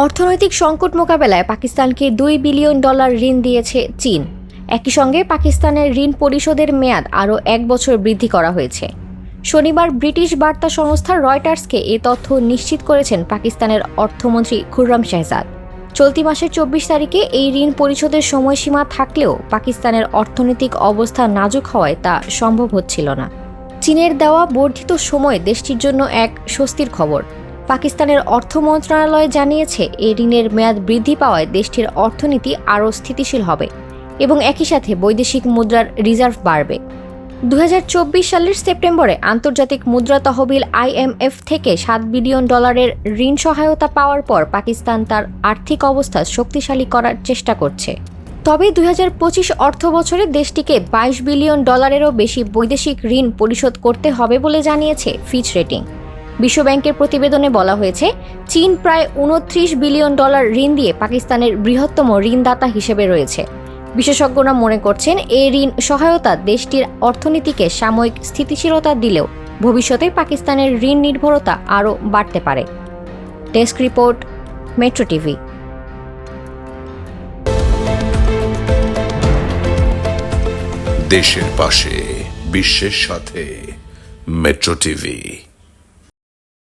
অর্থনৈতিক সংকট মোকাবেলায় পাকিস্তানকে দুই বিলিয়ন ডলার ঋণ দিয়েছে চীন। একই সঙ্গে পাকিস্তানের ঋণ পরিশোধের মেয়াদ আরও এক বছর বৃদ্ধি করা হয়েছে। শনিবার ব্রিটিশ বার্তা সংস্থা রয়টার্সকে এ তথ্য নিশ্চিত করেছেন পাকিস্তানের অর্থমন্ত্রী খুররাম শেহজাদ। চলতি মাসের চব্বিশ তারিখে এই ঋণ পরিশোধের সময়সীমা থাকলেও পাকিস্তানের অর্থনৈতিক অবস্থা নাজুক হওয়ায় তা সম্ভব হচ্ছিল না। চীনের দেওয়া বর্ধিত সময় দেশটির জন্য এক স্বস্তির খবর। পাকিস্তানের অর্থ মন্ত্রণালয় জানিয়েছে এই ঋণের মেয়াদ বৃদ্ধি পাওয়ায় দেশটির অর্থনীতি আরও স্থিতিশীল হবে এবং একই সাথে বৈদেশিক মুদ্রার রিজার্ভ বাড়বে। দুই হাজার চব্বিশ সালের সেপ্টেম্বরে আন্তর্জাতিক মুদ্রা তহবিল আইএমএফ থেকে সাত বিলিয়ন ডলারের ঋণ সহায়তা পাওয়ার পর পাকিস্তান তার আর্থিক অবস্থা শক্তিশালী করার চেষ্টা করছে। তবে দুই হাজার পঁচিশ অর্থ বছরে দেশটিকে বাইশ বিলিয়ন ডলারেরও বেশি বৈদেশিক ঋণ পরিশোধ করতে হবে বলে জানিয়েছে ফিচ রেটিং বিশ্বব্যাংকের প্রতিবেদনে বলা হয়েছে, চীন প্রায় উনত্রিশ বিলিয়ন ডলার ঋণ দিয়ে পাকিস্তানের বৃহত্তম ঋণদাতা হিসেবে রয়েছে। বিশেষজ্ঞরা মনে করছেন, এই ঋণ সহায়তা দেশটির অর্থনীতিকে সাময়িক স্থিতিশীলতা দিলেও ভবিষ্যতে পাকিস্তানের ঋণ নির্ভরতা আরও বাড়তে পারে। Desk report, metro TV. দেশের পাশে, বিশ্বের সাথে, মেট্রো টিভি।